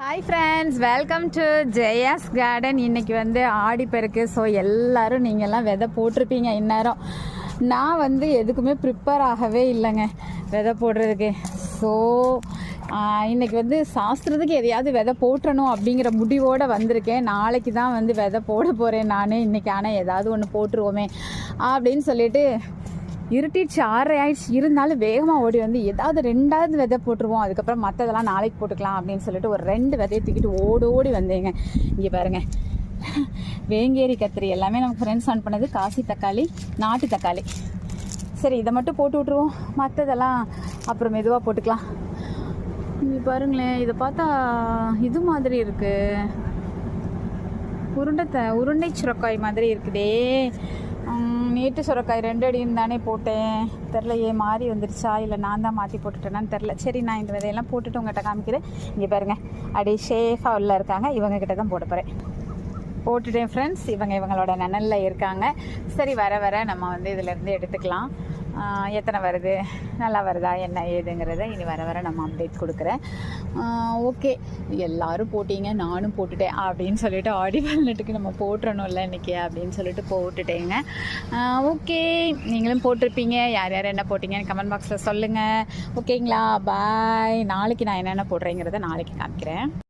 Hi friends welcome to Jaya's garden இன்றைக்கி வந்து Aadiperukku so எல்லோரும் நீங்கள்லாம் விதை போட்டிருப்பீங்க இந்நேரம். நான் வந்து எதுக்குமே ப்ரிப்பேர் ஆகவே இல்லைங்க விதை போடுறதுக்கு. ஸோ இன்றைக்கி வந்து சாஸ்திரத்துக்கு எதையாவது விதை போட்டுறணும் அப்படிங்கிற முடிவோடு வந்திருக்கேன். நாளைக்கு தான் வந்து விதை போட போகிறேன் நான். இன்றைக்கி ஆனால் ஏதாவது ஒன்று போட்டுருவோமே அப்படின்னு சொல்லிட்டு இருட்டிடுச்சு ஆறரை ஆயிடுச்சு. இருந்தாலும் வேகமாக ஓடி வந்து ஏதாவது ரெண்டாவது விதை போட்டுருவோம். அதுக்கப்புறம் மற்றதெல்லாம் நாளைக்கு போட்டுக்கலாம் அப்படின்னு சொல்லிட்டு ஒரு ரெண்டு விதையை தூக்கிட்டு ஓடி ஓடி வந்தேங்க. இங்கே பாருங்க. வேங்கேரி கத்திரி எல்லாமே நமக்கு ஃப்ரெண்ட்ஸ் ஆன் பண்ணது. காசி தக்காளி நாட்டு தக்காளி. சரி இதை மட்டும் போட்டு விட்ருவோம் மற்றதெல்லாம் அப்புறம் மெதுவாக போட்டுக்கலாம். இங்கே பாருங்களேன். இதை பார்த்தா இது மாதிரி இருக்குது உருண்டை த உருண்டை சுரக்காய் மாதிரி இருக்குதே. நீட்டு சுரக்காய் ரெண்டு அடியும் தானே போட்டேன். தெரிலையே மாறி வந்துருச்சா? இல்லை நான் தான் மாற்றி போட்டுட்டேனான்னு தெரில சரி நான் இந்த விதையெல்லாம் போட்டுட்டு உங்கள்கிட்ட காமிக்கிறேன். இங்கே பாருங்கள் அப்படியே ஷேஃபாக உள்ள இருக்காங்க. இவங்கக்கிட்ட தான் போட போகிறேன் போட்டுட்டேன் ஃப்ரெண்ட்ஸ் இவங்க இவங்களோட நனலில் இருக்காங்க. சரி வர வர நம்ம வந்து இதிலேருந்து எடுத்துக்கலாம். எத்தனை வருது? நல்லா வருதா? என்ன ஏதுங்கிறத இனி வர வர நம்ம அப்டேட் கொடுக்குறேன். ஓகே எல்லாரும் போட்டீங்க நானும் போட்டுட்டேன் அப்படின்னு சொல்லிட்டு ஆடி நட்டுக்கு நம்ம போட்டுறணும்ல இன்றைக்கி அப்படின்னு சொல்லிட்டு போட்டுட்டேங்க. ஓகே நீங்களும் போட்டிருப்பீங்க. யார் யார் என்ன போட்டீங்கன்னு கமெண்ட் பாக்ஸில் சொல்லுங்கள் ஓகேங்களா பாய் நாளைக்கு நான் என்னென்ன போடுறேங்கிறத நாளைக்கு காமிக்கிறேன்.